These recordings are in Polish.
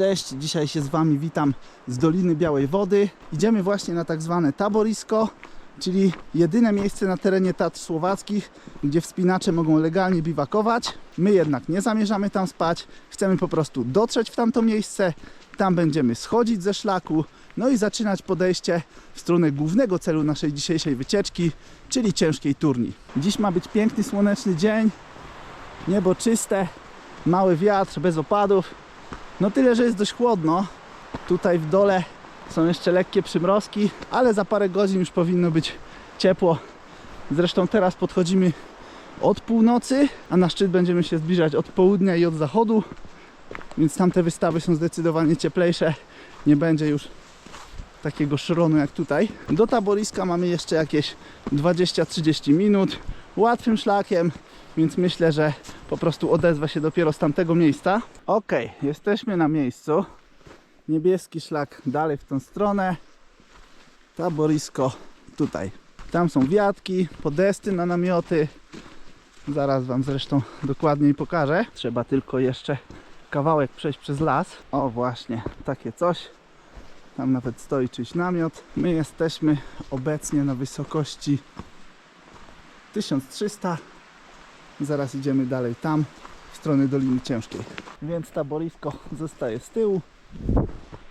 Cześć, dzisiaj się z Wami witam z Doliny Białej Wody. Idziemy właśnie na tak zwane taborisko, czyli jedyne miejsce na terenie Tatr Słowackich, gdzie wspinacze mogą legalnie biwakować. My jednak nie zamierzamy tam spać, chcemy po prostu dotrzeć w tamto miejsce, tam będziemy schodzić ze szlaku, no i zaczynać podejście w stronę głównego celu naszej dzisiejszej wycieczki, czyli ciężkiej turni. Dziś ma być piękny, słoneczny dzień, niebo czyste, mały wiatr, bez opadów. No tyle, że jest dość chłodno. Tutaj w dole są jeszcze lekkie przymrozki, ale za parę godzin już powinno być ciepło. Zresztą teraz podchodzimy od północy, a na szczyt będziemy się zbliżać od południa i od zachodu. Więc tamte wystawy są zdecydowanie cieplejsze. Nie będzie już takiego szronu jak tutaj. Do taboriska mamy jeszcze jakieś 20-30 minut. Łatwym szlakiem, więc myślę, że po prostu odezwę się dopiero z tamtego miejsca. Ok, jesteśmy na miejscu. Niebieski szlak dalej w tą stronę. Taborisko tutaj. Tam są wiatki, podesty na namioty. Zaraz Wam zresztą dokładniej pokażę. Trzeba tylko jeszcze kawałek przejść przez las. O właśnie, takie coś. Tam nawet stoi czyjś namiot. My jesteśmy obecnie na wysokości 1300. Zaraz idziemy dalej tam, w stronę Doliny Ciężkiej. Więc taborisko zostaje z tyłu.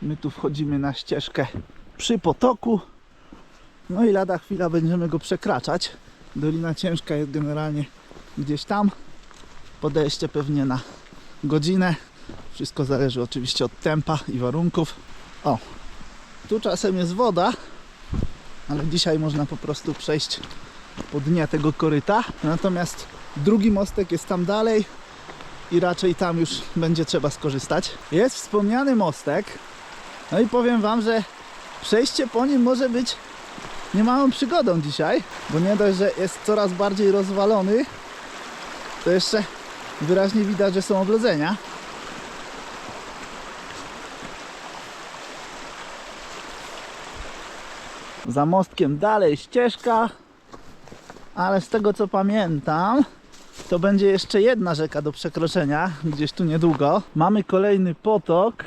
My tu wchodzimy na ścieżkę przy potoku. No i lada chwila będziemy go przekraczać. Dolina Ciężka jest generalnie gdzieś tam. Podejście pewnie na godzinę. Wszystko zależy oczywiście od tempa i warunków. O, tu czasem jest woda, ale dzisiaj można po prostu przejść po dnie tego koryta. Natomiast drugi mostek jest tam dalej i raczej tam już będzie trzeba skorzystać. Jest wspomniany mostek. No i powiem Wam, że przejście po nim może być niemałą przygodą dzisiaj, bo nie dość, że jest coraz bardziej rozwalony, to jeszcze wyraźnie widać, że są oblodzenia. Za mostkiem dalej ścieżka, ale z tego co pamiętam, to będzie jeszcze jedna rzeka do przekroczenia, gdzieś tu niedługo. Mamy kolejny potok.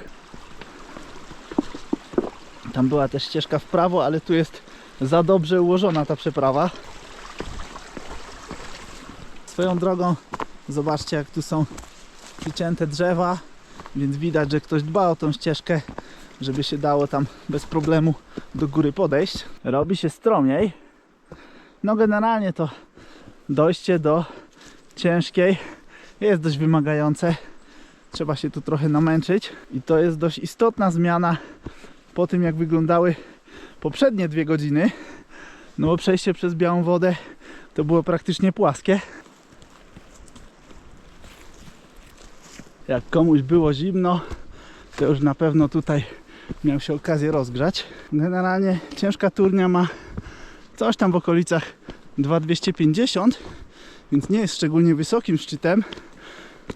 Tam była też ścieżka w prawo, ale tu jest za dobrze ułożona ta przeprawa. Swoją drogą, zobaczcie jak tu są przycięte drzewa, więc widać, że ktoś dba o tą ścieżkę, żeby się dało tam bez problemu do góry podejść. Robi się stromiej. No generalnie to dojście do ciężkiej jest dość wymagające. Trzeba się tu trochę namęczyć i to jest dość istotna zmiana po tym jak wyglądały poprzednie dwie godziny. No bo przejście przez białą wodę to było praktycznie płaskie. Jak komuś było zimno, to już na pewno tutaj miał się okazję rozgrzać. Generalnie ciężka turnia ma coś tam w okolicach 2250, więc nie jest szczególnie wysokim szczytem,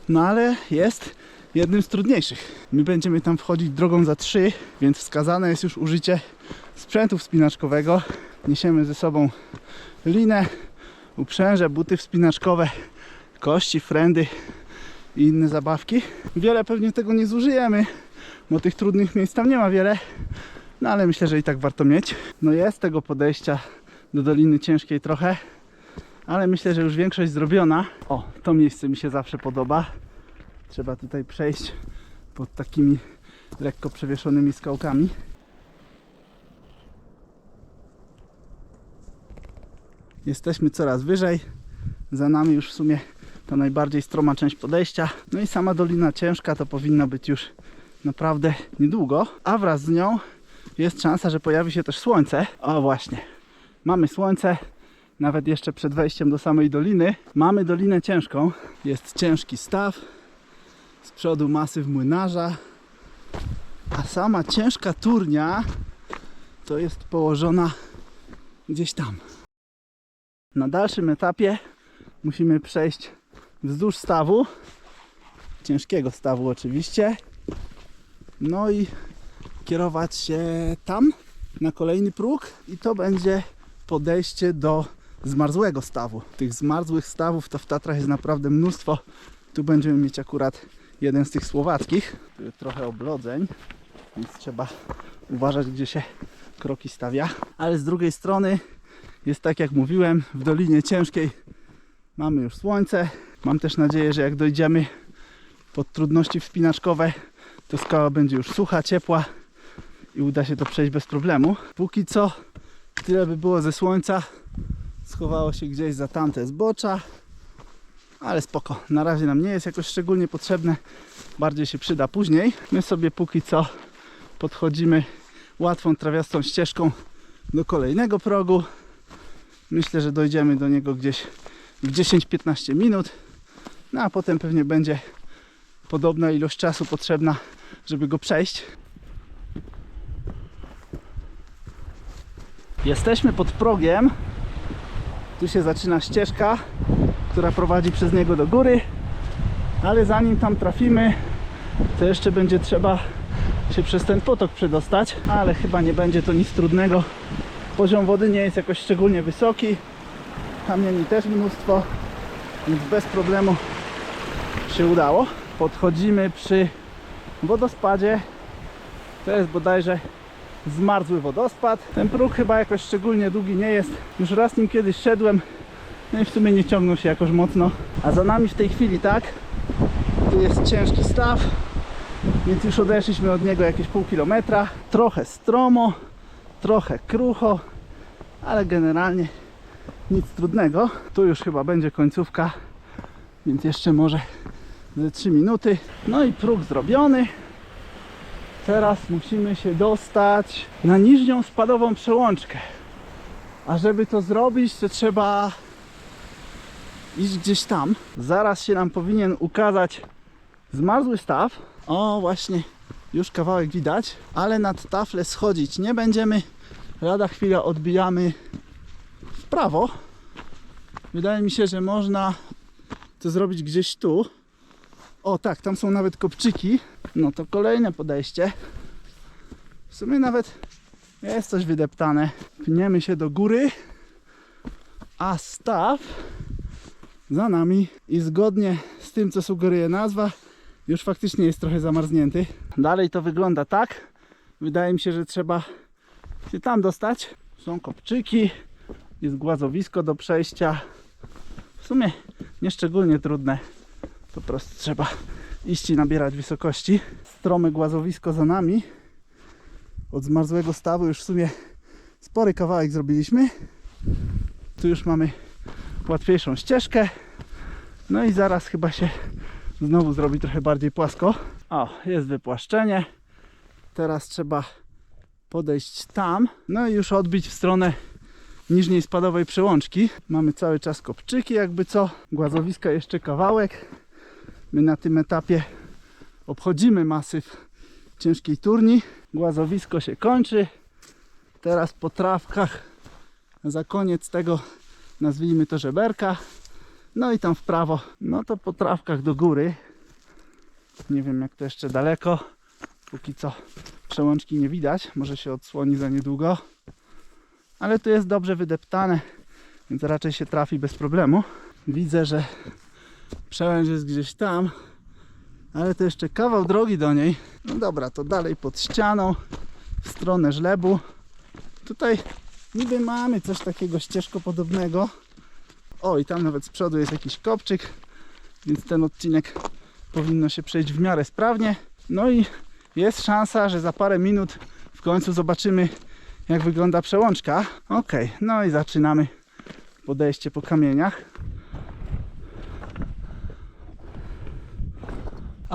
no ale jest jednym z trudniejszych. My będziemy tam wchodzić drogą za 3, więc wskazane jest już użycie sprzętu wspinaczkowego. Niesiemy ze sobą linę, uprzęże, buty wspinaczkowe, kości, frendy i inne zabawki. Wiele pewnie tego nie zużyjemy, bo tych trudnych miejsc tam nie ma wiele, no ale myślę, że i tak warto mieć. No jest tego podejścia do Doliny Ciężkiej trochę, ale myślę, że już większość zrobiona. O, to miejsce mi się zawsze podoba. Trzeba tutaj przejść pod takimi lekko przewieszonymi skałkami. Jesteśmy coraz wyżej. Za nami już w sumie ta najbardziej stroma część podejścia. No i sama Dolina Ciężka to powinna być już naprawdę niedługo, a wraz z nią jest szansa, że pojawi się też słońce. O właśnie, mamy słońce, nawet jeszcze przed wejściem do samej doliny. Mamy dolinę ciężką, jest ciężki staw, z przodu masyw młynarza, a sama ciężka turnia to jest położona gdzieś tam. Na dalszym etapie musimy przejść wzdłuż stawu, ciężkiego stawu oczywiście, no i kierować się tam na kolejny próg. I to będzie podejście do zmarzłego stawu. Tych zmarzłych stawów to w Tatrach jest naprawdę mnóstwo. Tu będziemy mieć akurat jeden z tych słowackich. Tu jest trochę oblodzeń, więc trzeba uważać, gdzie się kroki stawia. Ale z drugiej strony jest tak jak mówiłem, w Dolinie Ciężkiej mamy już słońce. Mam też nadzieję, że jak dojdziemy pod trudności wspinaczkowe, to skała będzie już sucha, ciepła i uda się to przejść bez problemu. Póki co tyle by było ze słońca. Schowało się gdzieś za tamte zbocza. Ale spoko, na razie nam nie jest jakoś szczególnie potrzebne. Bardziej się przyda później. My sobie póki co podchodzimy łatwą trawiastą ścieżką do kolejnego progu. Myślę, że dojdziemy do niego gdzieś w 10-15 minut. No a potem pewnie będzie podobna ilość czasu potrzebna, żeby go przejść. Jesteśmy pod progiem. Tu się zaczyna ścieżka, która prowadzi przez niego do góry. Ale zanim tam trafimy, to jeszcze będzie trzeba się przez ten potok przedostać. Ale chyba nie będzie to nic trudnego. Poziom wody nie jest jakoś szczególnie wysoki. Kamieni też mnóstwo, więc bez problemu się udało. Podchodzimy przy wodospadzie. To jest bodajże zmarzły wodospad. Ten próg chyba jakoś szczególnie długi nie jest. Już raz nim kiedyś szedłem. No i w sumie nie ciągnął się jakoś mocno. A za nami w tej chwili tak. Tu jest ciężki staw. Więc już odeszliśmy od niego jakieś pół kilometra. Trochę stromo, trochę krucho, ale generalnie nic trudnego. Tu już chyba będzie końcówka, więc jeszcze może ze 3 minuty. No i próg zrobiony. Teraz musimy się dostać na niżnią spadową przełączkę. A żeby to zrobić, to trzeba iść gdzieś tam. Zaraz się nam powinien ukazać zmarzły staw. O, właśnie, już kawałek widać, ale nad taflę schodzić nie będziemy. Lada chwila odbijamy w prawo. Wydaje mi się, że można to zrobić gdzieś tu. O tak, tam są nawet kopczyki. No to kolejne podejście. W sumie nawet jest coś wydeptane. Pniemy się do góry, a staw za nami i zgodnie z tym, co sugeruje nazwa, już faktycznie jest trochę zamarznięty. Dalej to wygląda tak. Wydaje mi się, że trzeba się tam dostać. Są kopczyki, jest głazowisko do przejścia. W sumie nieszczególnie trudne. Po prostu trzeba iść i nabierać wysokości. Strome głazowisko za nami. Od zmarzłego stawu już w sumie spory kawałek zrobiliśmy. Tu już mamy łatwiejszą ścieżkę. No i zaraz chyba się znowu zrobi trochę bardziej płasko. O, jest wypłaszczenie. Teraz trzeba podejść tam. No i już odbić w stronę niżniej spadowej przełączki. Mamy cały czas kopczyki, jakby co. Głazowiska jeszcze kawałek. My na tym etapie obchodzimy masyw ciężkiej turni. Głazowisko się kończy. Teraz po trawkach za koniec tego nazwijmy to żeberka. No i tam w prawo, no to po trawkach do góry. Nie wiem jak to jeszcze daleko. Póki co przełączki nie widać. Może się odsłoni za niedługo. Ale tu jest dobrze wydeptane, więc raczej się trafi bez problemu. Widzę, że przełęcz jest gdzieś tam, ale to jeszcze kawał drogi do niej. No dobra, to dalej pod ścianą, w stronę żlebu. Tutaj niby mamy coś takiego ścieżko podobnego. O, i tam nawet z przodu jest jakiś kopczyk, więc ten odcinek powinno się przejść w miarę sprawnie. No i jest szansa, że za parę minut w końcu zobaczymy, jak wygląda przełączka. Ok, no i zaczynamy podejście po kamieniach.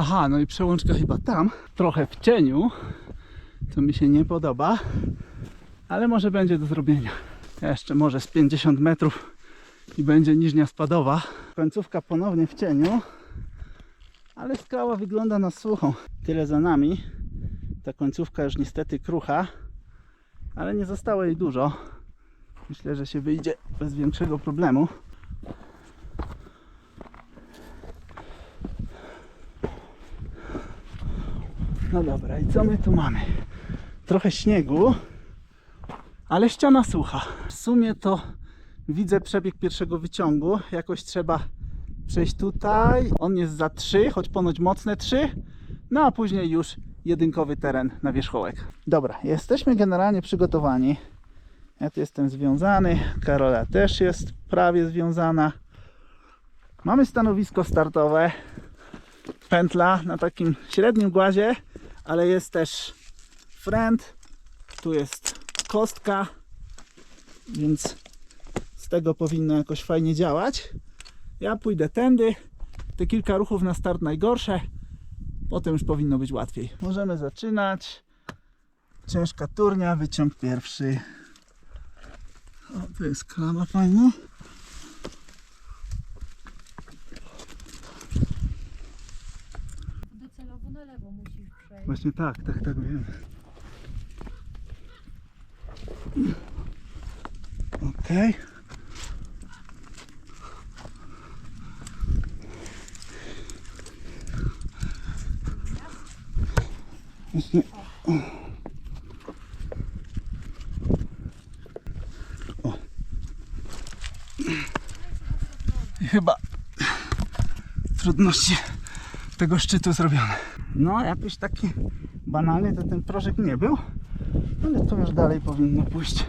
Aha, no i przełączka chyba tam, trochę w cieniu, co mi się nie podoba, ale może będzie do zrobienia. Jeszcze może z 50 metrów i będzie niżnia spadowa. Końcówka ponownie w cieniu, ale skała wygląda na suchą. Tyle za nami. Ta końcówka już niestety krucha, ale nie zostało jej dużo. Myślę, że się wyjdzie bez większego problemu. No dobra, i co my tu mamy? Trochę śniegu, ale ściana sucha. W sumie to widzę przebieg pierwszego wyciągu. Jakoś trzeba przejść tutaj. On jest za 3, choć ponoć mocne 3. No a później już jedynkowy teren na wierzchołek. Dobra, jesteśmy generalnie przygotowani. Ja tu jestem związany, Karola też jest prawie związana. Mamy stanowisko startowe, pętla na takim średnim głazie, ale jest też friend, tu jest kostka, więc z tego powinno jakoś fajnie działać. Ja pójdę tędy, te kilka ruchów na start najgorsze, potem już powinno być łatwiej. Możemy zaczynać. Ciężka turnia, wyciąg pierwszy. O, tu jest klama fajna. Docelowo na lewo musisz przejść. Właśnie tak, tak, tak wiem. Okej. Właśnie. o. O. I Chyba trudności tego szczytu zrobione. No, jakiś taki banalny to ten proszek nie był, ale to już dalej powinno pójść.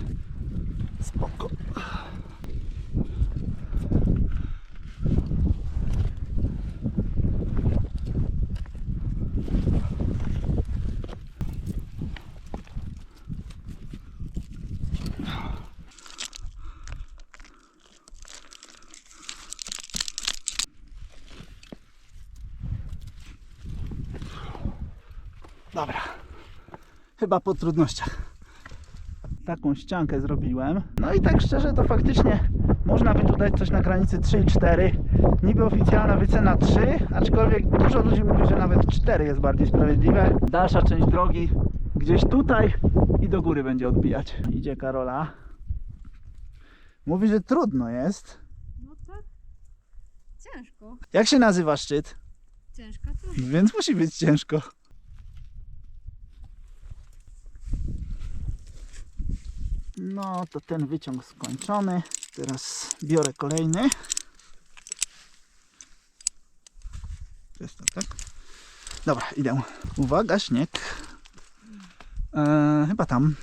Dobra. Chyba po trudnościach. Taką ściankę zrobiłem. No i tak szczerze to faktycznie można by tu dać coś na granicy 3 i 4. Niby oficjalna wycena 3, aczkolwiek dużo ludzi mówi, że nawet 4 jest bardziej sprawiedliwe. Dalsza część drogi gdzieś tutaj i do góry będzie odbijać. Idzie Karola. Mówi, że trudno jest. No tak. Ciężko. Jak się nazywa szczyt? Ciężka to. Więc musi być ciężko. No to ten wyciąg skończony. Teraz biorę kolejny. Jest to, tak? Dobra, idę. Uwaga, śnieg. Eee, chyba tam.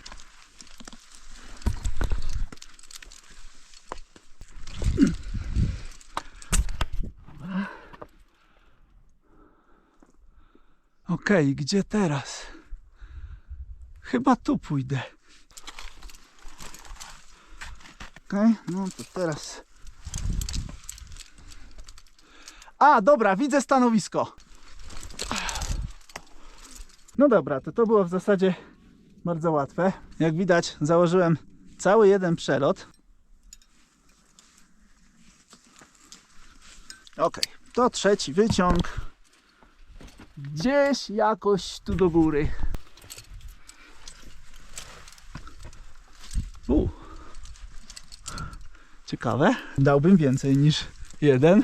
Okej, gdzie teraz? Chyba tu pójdę. Okej, no to teraz. A, dobra, widzę stanowisko. No dobra, to to było w zasadzie bardzo łatwe. Jak widać, założyłem cały jeden przelot. Okej, to trzeci wyciąg gdzieś jakoś tu do góry. Ciekawe. Dałbym więcej niż jeden.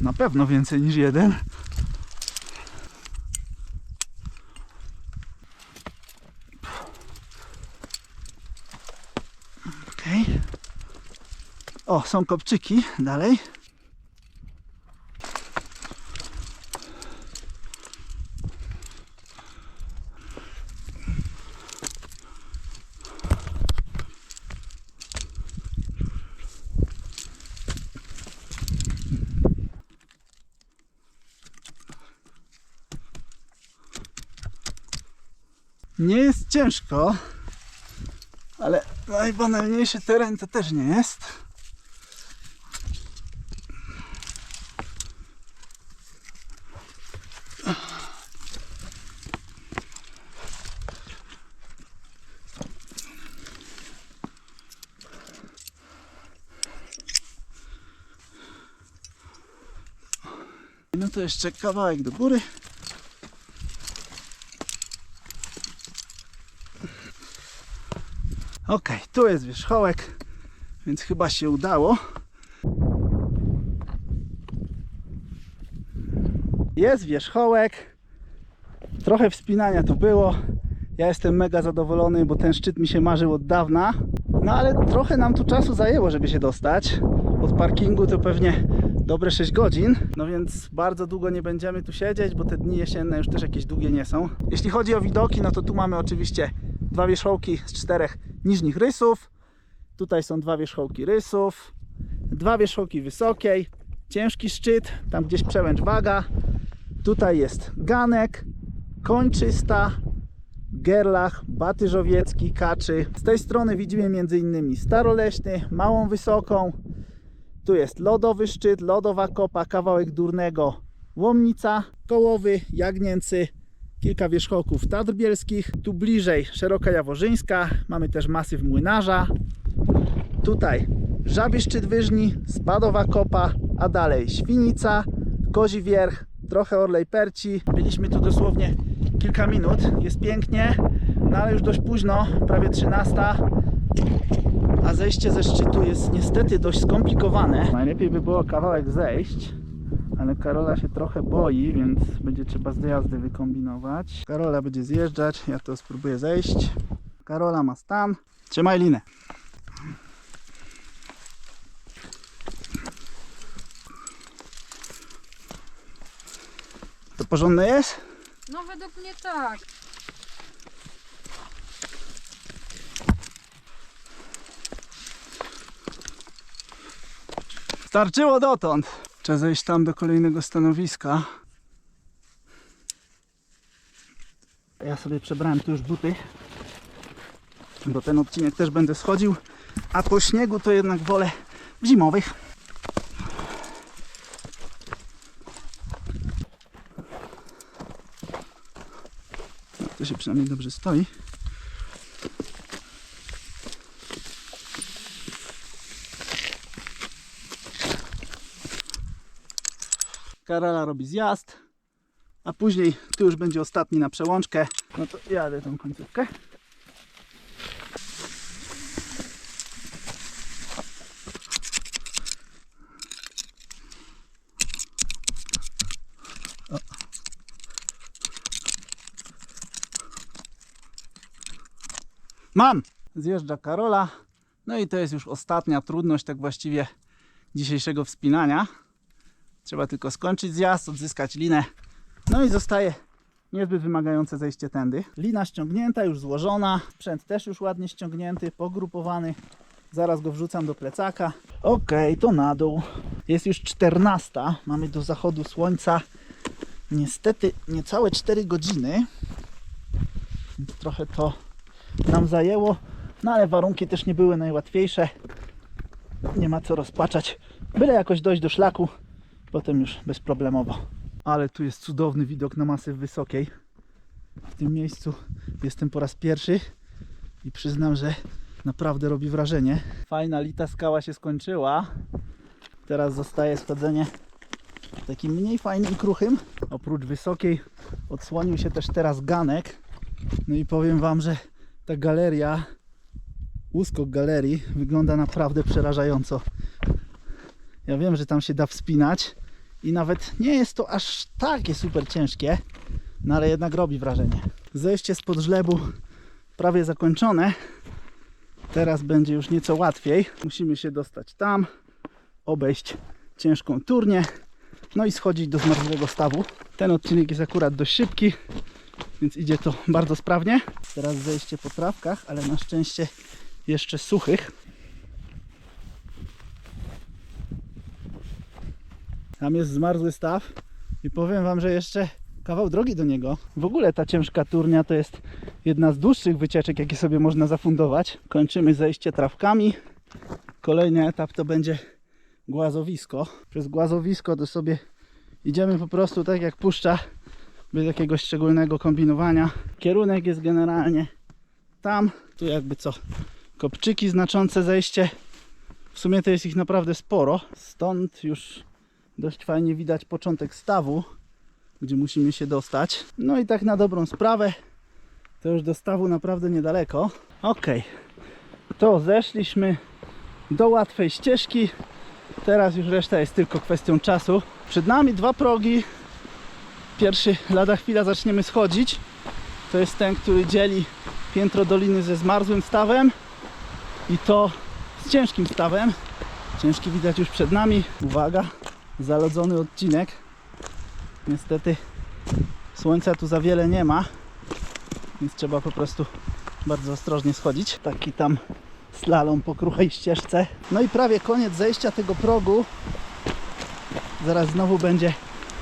Na pewno więcej niż jeden. Okej. O, są kopczyki dalej. Nie jest ciężko, ale najbanalniejszy teren to też nie jest. No to jeszcze kawałek do góry. Ok, tu jest wierzchołek, więc chyba się udało. Jest wierzchołek. Trochę wspinania tu było. Ja jestem mega zadowolony, bo ten szczyt mi się marzył od dawna. No ale trochę nam tu czasu zajęło, żeby się dostać. od parkingu to pewnie dobre 6 godzin, no więc bardzo długo nie będziemy tu siedzieć, bo te dni jesienne już też jakieś długie nie są. Jeśli chodzi o widoki, no to tu mamy oczywiście dwa wierzchołki z czterech niżnych rysów. Tutaj są dwa wierzchołki rysów, dwa wierzchołki wysokiej, ciężki szczyt, tam gdzieś przełęcz waga. Tutaj jest ganek, kończysta, Gerlach, Baty Żowiecki, Kaczy. Z tej strony widzimy m.in. Staroleśny, Małą Wysoką. Tu jest Lodowy Szczyt, Lodowa Kopa, kawałek Durnego, Łomnica, Kołowy, Jagnięcy, kilka wierzchołków Tatr Bielskich. Tu bliżej Szeroka Jaworzyńska, mamy też masyw Młynarza. Tutaj Żabi Szczyt Wyżni, Spadowa Kopa, a dalej Świnica, Kozi Wierch, trochę Orlej Perci. Byliśmy tu dosłownie kilka minut, jest pięknie, no ale już dość późno, prawie 13. A zejście ze szczytu jest niestety dość skomplikowane. Najlepiej by było kawałek zejść, ale Karola się trochę boi, więc będzie trzeba zjazdy wykombinować. Karola będzie zjeżdżać, ja to spróbuję zejść. Karola ma stan. Trzymaj linę. To porządne jest? No według mnie tak. Starczyło dotąd. Trzeba zejść tam do kolejnego stanowiska. Ja sobie przebrałem tu już buty, bo ten odcinek też będę schodził, a po śniegu to jednak wolę w zimowych. To się przynajmniej dobrze stoi. Karola robi zjazd, a później tu już będzie ostatni na przełączkę. No to jadę tą końcówkę. Mam! Zjeżdża Karola. No i to jest już ostatnia trudność tak właściwie dzisiejszego wspinania. Trzeba tylko skończyć zjazd, odzyskać linę. No i zostaje niezbyt wymagające zejście tędy. Lina ściągnięta, już złożona. Sprzęt też już ładnie ściągnięty, pogrupowany. Zaraz go wrzucam do plecaka. Ok, to na dół. Jest już 14. Mamy do zachodu słońca niestety niecałe 4 godziny. Więc trochę to nam zajęło. No ale warunki też nie były najłatwiejsze. Nie ma co rozpaczać. Byle jakoś dojść do szlaku potem już bezproblemowo. Ale tu jest cudowny widok na masyw wysokiej. W tym miejscu jestem po raz pierwszy i przyznam, że naprawdę robi wrażenie. Fajna lita skała się skończyła. Teraz zostaje schodzenie takim mniej fajnym kruchym. Oprócz wysokiej odsłonił się też teraz ganek. No i powiem Wam, że ta galeria, uskok galerii wygląda naprawdę przerażająco. Ja wiem, że tam się da wspinać i nawet nie jest to aż takie super ciężkie, no ale jednak robi wrażenie. Zejście spod żlebu prawie zakończone. Teraz będzie już nieco łatwiej. Musimy się dostać tam, obejść ciężką turnię, no i schodzić do zmarzłego stawu. Ten odcinek jest akurat dość szybki, więc idzie to bardzo sprawnie. Teraz zejście po trawkach, ale na szczęście jeszcze suchych. Tam jest zmarzły staw i powiem Wam, że jeszcze kawał drogi do niego. W ogóle ta ciężka turnia to jest jedna z dłuższych wycieczek, jakie sobie można zafundować. Kończymy zejście trawkami. Kolejny etap to będzie głazowisko. Przez głazowisko to sobie idziemy po prostu tak jak puszcza, bez jakiegoś szczególnego kombinowania. Kierunek jest generalnie tam, tu jakby co, kopczyki znaczące zejście. W sumie to jest ich naprawdę sporo, stąd już dość fajnie widać początek stawu, gdzie musimy się dostać. No i tak na dobrą sprawę, to już do stawu naprawdę niedaleko. Ok, to zeszliśmy do łatwej ścieżki. Teraz już reszta jest tylko kwestią czasu. Przed nami dwa progi. Pierwszy lada chwila zaczniemy schodzić. To jest ten, który dzieli piętro doliny ze zmarzłym stawem i to z ciężkim stawem. Ciężki widać już przed nami. Uwaga, zalodzony odcinek. Niestety słońca tu za wiele nie ma, więc trzeba po prostu bardzo ostrożnie schodzić. Taki tam slalom po kruchej ścieżce. No i prawie koniec zejścia tego progu. Zaraz znowu będzie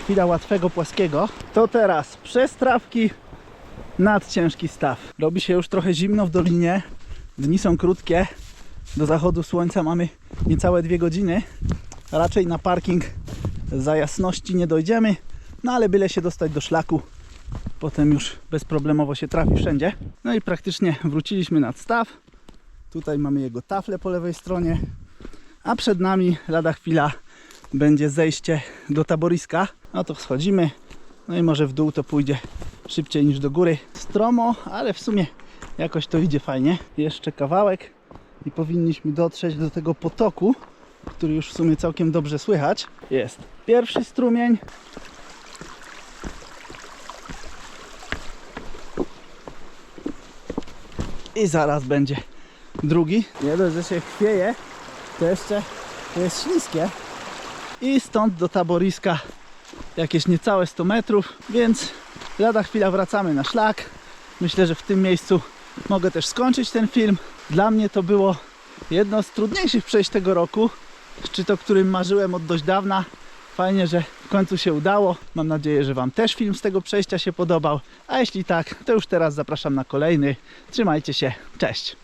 chwila łatwego płaskiego. To teraz przez trawki nad ciężki staw. Robi się już trochę zimno w dolinie. Dni są krótkie. Do zachodu słońca mamy niecałe dwie godziny. Raczej na parking za jasności nie dojdziemy, no ale byle się dostać do szlaku. Potem już bezproblemowo się trafi wszędzie. No i praktycznie wróciliśmy nad staw. Tutaj mamy jego taflę po lewej stronie. A przed nami lada chwila będzie zejście do taboriska. No to schodzimy. No i może w dół to pójdzie szybciej niż do góry. Stromo, ale w sumie jakoś to idzie fajnie. Jeszcze kawałek i powinniśmy dotrzeć do tego potoku, który już w sumie całkiem dobrze słychać. Jest pierwszy strumień. I zaraz będzie drugi. Nie dość, że się chwieje, to jeszcze jest śliskie. I stąd do taboriska jakieś niecałe 100 metrów, więc lada chwila wracamy na szlak. Myślę, że w tym miejscu mogę też skończyć ten film. Dla mnie to było jedno z trudniejszych przejść tego roku. Szczyt, o którym marzyłem od dość dawna. Fajnie, że w końcu się udało. Mam nadzieję, że Wam też film z tego przejścia się podobał. A jeśli tak, to już teraz zapraszam na kolejny. Trzymajcie się. Cześć!